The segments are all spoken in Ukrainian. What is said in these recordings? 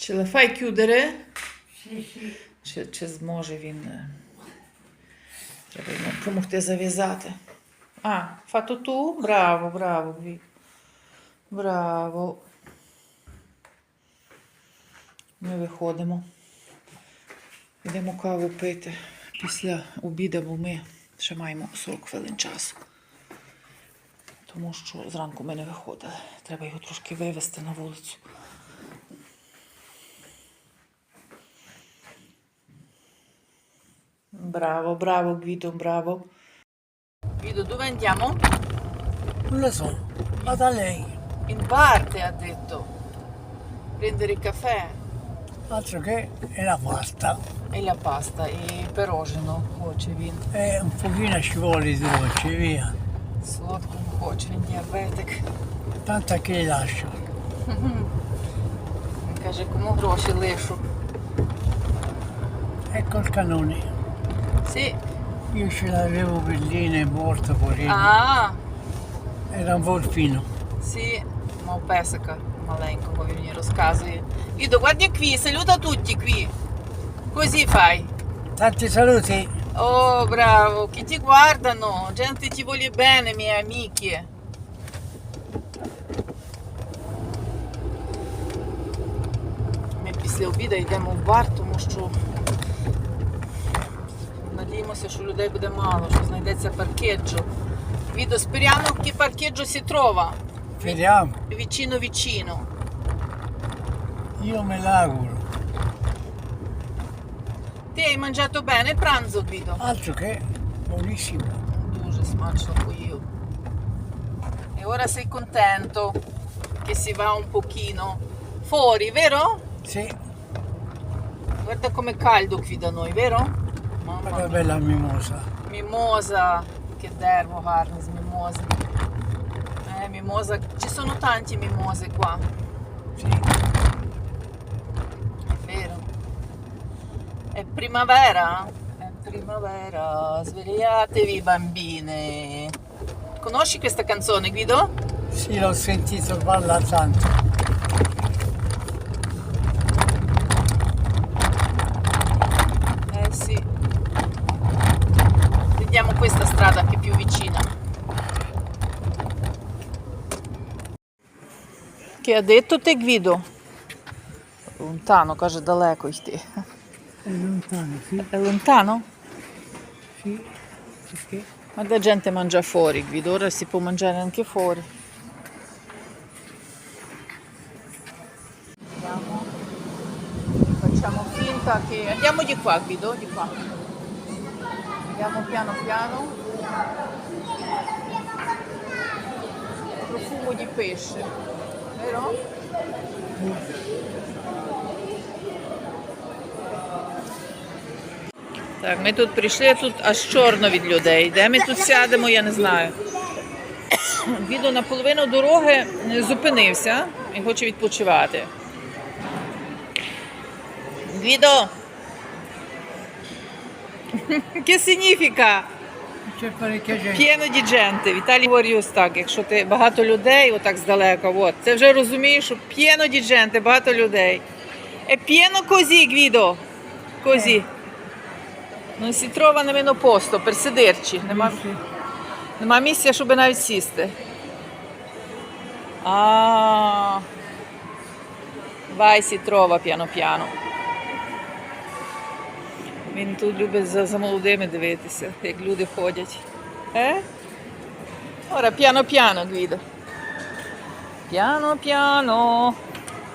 Чи? Sì, sì. Чи, чи зможе він. Треба йому допомогти зав'язати. А, tu? Браво, браво, Гві. Браво. Ми виходимо. Йдемо каву пити після обіду, бо ми ще маємо 40 хвилин часу. Тому що зранку ми не виходили. Треба його трошки вивезти на вулицю. Bravo, bravo Guido, bravo. Guido, dove andiamo? Non lo so, vada lei. In parte ha detto. Prendere il caffè. Altro che è la pasta. E la pasta, e il cuoce cuocevi. Eh, un pochino ci vuole di dolce, via. Sotto un cuocevi, diabetic. Tanto che li lascio. Mi piace come un grosso lescio. Ecco il cannone. Sì. Io ce l'avevo bellino e morto, poverino. А, Era un volpino. sì, мав песика маленького, він мені розказує. Guido, guarda qui, saluta tutti qui. Così fai. Tanti saluti. Oh, bravo, che ti guardano, gente ti vuole bene, miei amici. Ми після обіду йдемо в бар, тому що надіємося, що людей буде мало, що знайдеться паркеджо. Відо спіряно che parcheggio si trova Speriamo. vicino vicino. Io me l'auguro. Ti hai mangiato bene il pranzo, Guido? Altro che buonissimo. Дуже смачно поїв. E ora sei contento che si va un pochino fuori, vero? Sì, Guarda com'è caldo qui da noi, vero? Mamma che bella mimosa. Mimosa, che dervo Harris, mimosa. Eh, mimosa, ci sono tanti mimose qua. Sì. È vero. È primavera? È primavera, svegliatevi bambine. Conosci questa canzone, Guido? Sì, l'ho sentito, parla tanto. Che ha detto te Guido? Lontano, каже, далеко йти. È lontano, sì. È lontano? Sì. Perché? Ma la gente mangia fuori, Guido, ora si può mangiare anche fuori. Andiamo. Facciamo finta che... Andiamo di qua, Guido, di qua. Andiamo piano piano. Profumo di pesce, Vero? Так, ми тут прийшли, тут аж чорно від людей. Де ми тут сядемо, я не знаю. Відо на половину дороги зупинився і хоче відпочивати. Гвідо! Che di gente. Віталій говорить ось так, якщо ти багато людей, отак здалека, от, це вже розумієш, що di gente, багато людей. È pieno così, Guido. Così. Non si trova nemmeno posto per sederci. Нема, нема місця, щоб навіть сісти. А. Vai, si trova piano piano. Він тут любить за, за молодими дивитися, як люди ходять. Е? Ora piano piano Guido. Piano piano.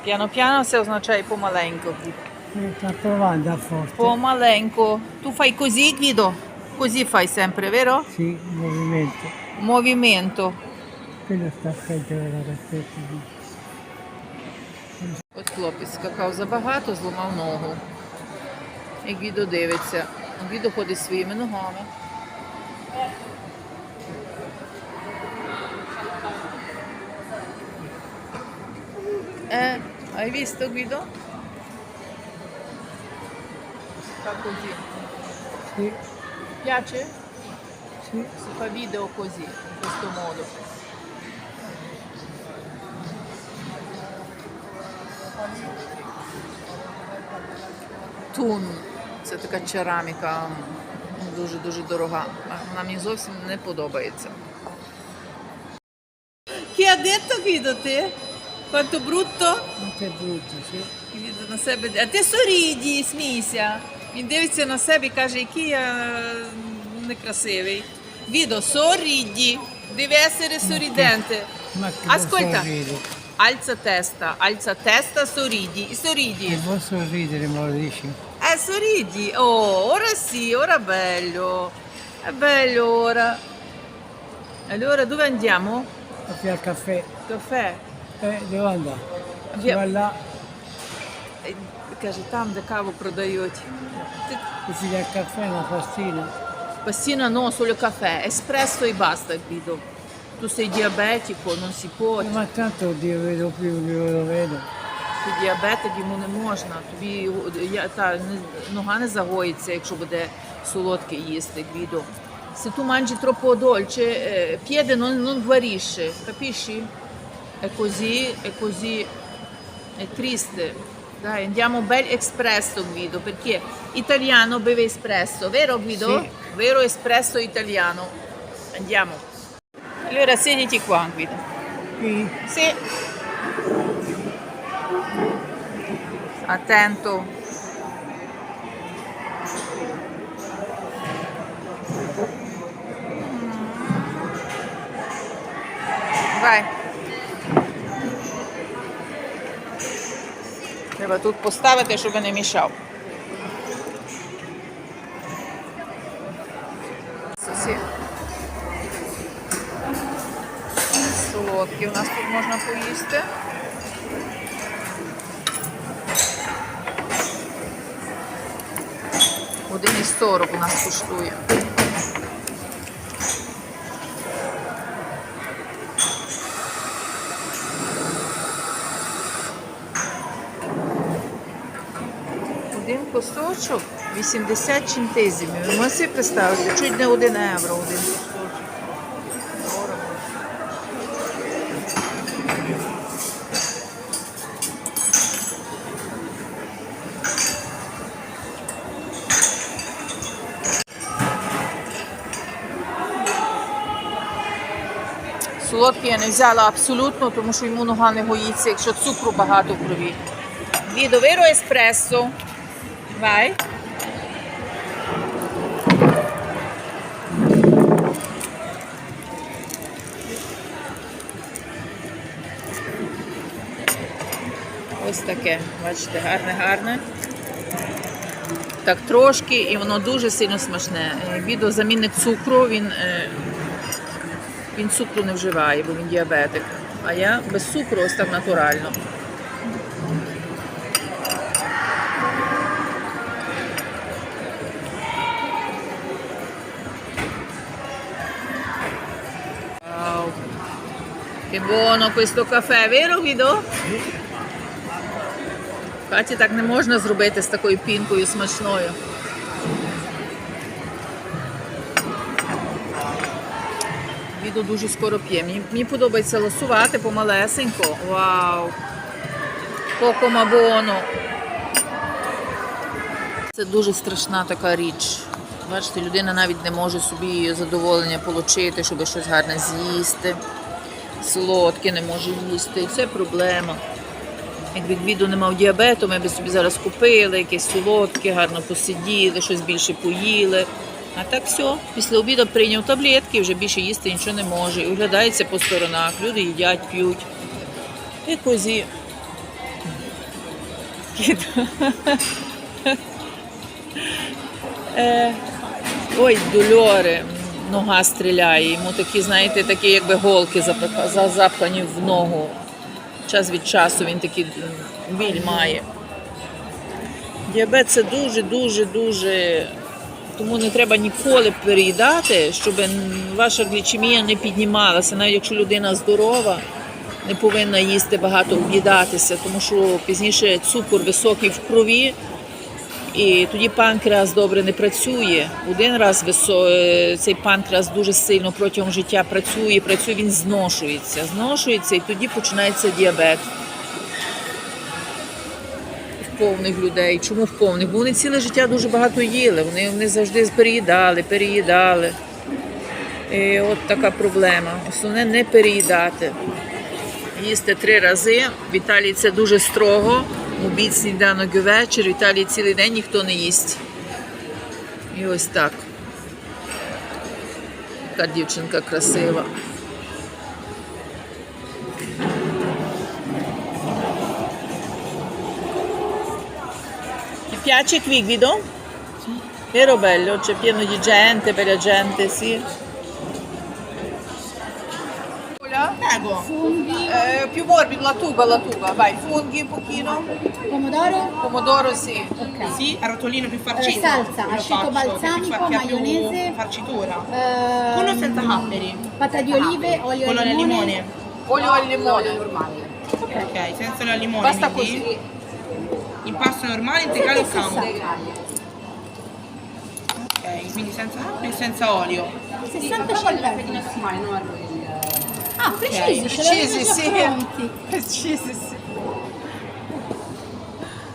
Piano piano se означає помаленько. Guido. Eh, Sta provando a forte. Помаленько. Tu fai così, Guido? Così fai sempre, vero? Sì, movimento. Movimento. Quello sta peggio della cassetta. От хлопець скакав забагато, зламав ногу. І Гідо дивиться. Гідо ходить своїми ногами. Е, hai visto Guido? Fa così. Sì, Piace? sì. Si fa video così, in questo modo. латун. Це така кераміка дуже-дуже дорога. Вона мені зовсім не подобається. Chi ha detto Guido? Quanto brutto? Non è brutto, sì. Guido на себе. А ти соріді, смійся. Він дивиться на себе і каже, який я е, некрасивий. Відо, sorridi, devi essere sorridente. Ma che Ascolta, sorridere? alza testa, alza testa, sorridi, sorridi. vuoi sorridere, me lo dici? Eh, sorridi. Oh, ora sì, ora è bello. È bello ora. Allora, dove andiamo? A fare il caffè. Caffè. Eh, dove andare? Si Via- va là, Е, Каже, там, де каву продають. Ти e si dà il caffè, una pastina. Passina no, solo caffè, espresso e basta, Guido. Tu sei diabetico, non si può. Eh, Ma tanto Dio vedo più che lo vedo. Ти діабетик, йому не можна. Тобі я, та, нога не загоїться, якщо буде солодке їсти, Guido. Se tu mangi troppo dolce, eh, piede non, non guarisce, capisci? È così, è così, è triste. Dai, andiamo bel espresso, Guido, perché italiano beve espresso, vero Guido? Sì. Vero espresso italiano. Andiamo. Allora, siediti qua, Guido. Qui? Sì. Attento. Vai. Треба тут поставити, щоб не мішав. 1,40 у нас коштує. Один кусочок 80 чинтизмів. Можете представити, чуть не 1 євро один. Солодкий я не взяла абсолютно, тому що йому нога не гоїться, якщо цукру багато в крові. Відо, виро еспресо. Vai. Ось таке, бачите, гарне, гарне. Так трошки, і воно дуже сильно смачне. Е, Відео замінник цукру, він, е, він цукру не вживає, бо він діабетик. А я без цукру ось так натурально. Wow. Che buono questo caffè, vero Guido? В так не можна зробити з такою пінкою смачною. Відео дуже скоро п'є. Мені, подобається ласувати помалесенько. Вау! Покомабоно. Це дуже страшна така річ. Бачите, людина навіть не може собі задоволення отримати, щоб щось гарне з'їсти. Солодке не може їсти. Це проблема. Якби Гвіду не мав діабету, ми б собі зараз купили якесь солодке, гарно посиділи, щось більше поїли. А так все, після обіду прийняв таблетки, вже більше їсти нічого не може. І оглядається по сторонах. Люди їдять, п'ють. І козі. Кіт. Е, Ой, дольори. Нога стріляє. Йому такі, знаєте, такі якби голки запхані в ногу. Час від часу він такий біль має. Діабет це дуже, дуже, дуже. Тому не треба ніколи переїдати, щоб ваша глічемія не піднімалася. Навіть якщо людина здорова, не повинна їсти багато об'їдатися, тому що пізніше цукор високий в крові, і тоді панкреас добре не працює. Один раз висо... е, цей панкреас дуже сильно протягом життя працює, працює, він зношується, зношується і тоді починається діабет. Повних людей. Чому в повних? Бо вони ціле життя дуже багато їли. Вони, вони завжди переїдали, переїдали. І от така проблема. Основне не переїдати. Їсти три рази. В Італії це дуже строго. Обід, сніданок і вечір. В Італії цілий день ніхто не їсть. І ось так. Така дівчинка красива. Piace qui Guido? Vero bello? C'è pieno di gente, bella gente, sì. Prego. Funghi, Eh, più morbido la tuba, la tuba. Vai, funghi un pochino. pomodoro, Pomodoro sì. ok. Sì, a rotolino più farcito. Eh, salsa, aceto balsamico, maionese. Farcitura. Ehm, Con o senza capperi? Pata di olive, olio Quello e al limone. limone. Olio al limone. Ok, senza l'olio al limone. Basta quindi. così impasto normale, integrale o campo? Ok, quindi senza acqua e senza olio. 65 pedino normale. Ah, precisi, okay. precisi, Precisi, sì.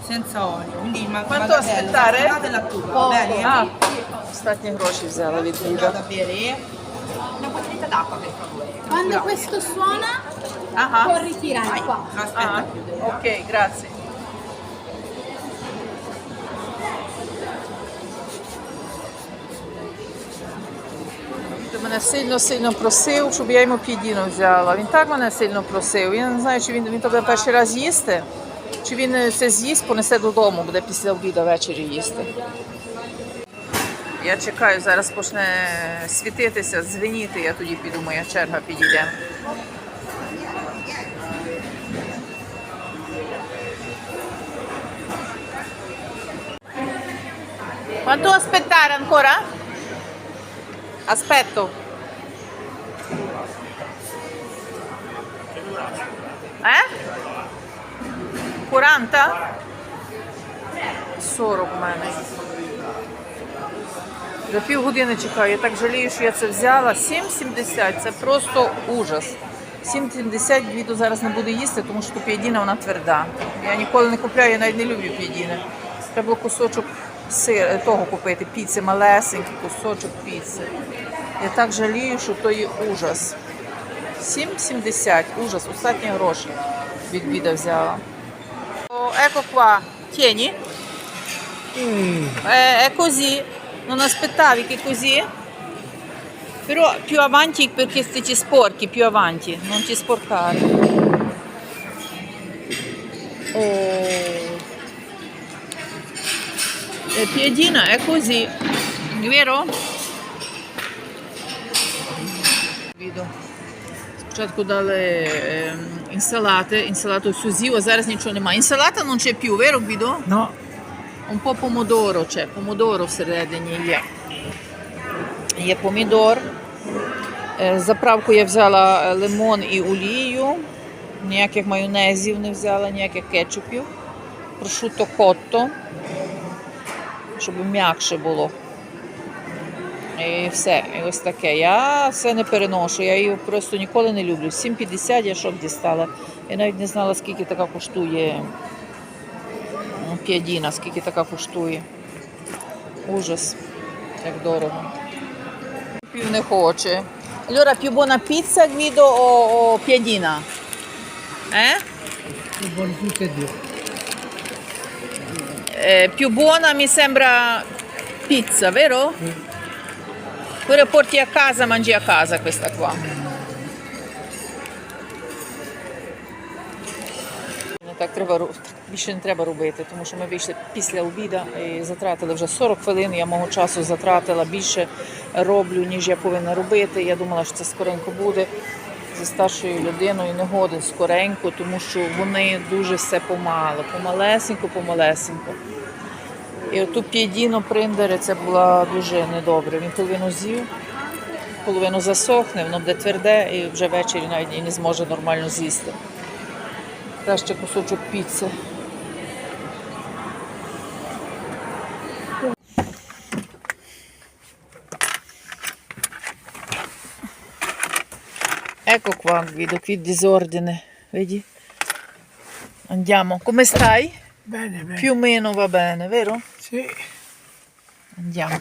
Senza olio, quindi ma quanto aspettare? La tuba, oh, bene. Ah, aspetta in croce se la veduta. Da bere. Una bottiglietta d'acqua per favore. Quando questo suona, uh -huh. può ritirare qua. Aspetta, ah, ok, grazie. Він мене сильно-сильно просив, щоб я йому підіну взяла. Він так мене сильно просив. Я не знаю, чи він, він то перший раз їсти, чи він це з'їсть, понесе додому, буде після обіду ввечері їсти. Я чекаю, зараз почне світитися, дзвеніти, я тоді піду, моя черга підійде. Quanto aspettare ancora? Aspetto. Eh? 40? 40 в мене. За півгодини чекаю. Я так жалію, що я це взяла. 7,70 це просто ужас. 7,70 Гвіду зараз не буде їсти, тому що п'єдіна вона тверда. Я ніколи не купляю, я навіть не люблю п'єдіни. Треба кусочок сир, того купити, піци, малесенький кусочок піци. Я так жалію, що то є ужас. 7,70, ужас, остатні гроші від біда взяла. О, Еко qua, tieni. È, è così, non aspettavi che così? Però più avanti perché se ti sporchi, più avanti, non ti sporcare. Oh. Piedina è così, vero? Vedo. Спочатку дали інсалати, інсалату всю з'їв, а зараз нічого немає. Інсалата non c'è più, vero Guido? No, Un po' помодоро c'è, помодоро всередині є. Є помідор. Заправку я взяла лимон і олію. Ніяких майонезів не взяла, ніяких кетчупів. Прошуто котто, щоб м'якше було. І все, і ось таке. Я все не переношу, я її просто ніколи не люблю. 7,50 я шок дістала. Я навіть не знала, скільки така коштує Ну, П'ядіна, скільки така коштує. Ужас, як дорого. Пів не хоче. Allora più buona pizza Guido o, o piadina? Eh? buon tutte e due. Eh, più buona mi sembra pizza, vero? Pure porti a casa, mangi a casa questa qua. Так треба так більше не треба робити, тому що ми вийшли після обіду і затратили вже 40 хвилин. Я мого часу затратила більше роблю, ніж я повинна робити. Я думала, що це скоренько буде. Зі старшою людиною не годен скоренько, тому що вони дуже все помало, помалесенько, помалесенько. І оту п'єдіно приндери це було дуже недобре. Він половину з'їв, половину засохне, воно буде тверде і вже ввечері навіть і не зможе нормально з'їсти. Краще кусочок піци. Qua, Guido, qui disordine, vedi? Andiamo. Come stai? Bene, bene. Più o meno va bene, vero? Sì. Andiamo.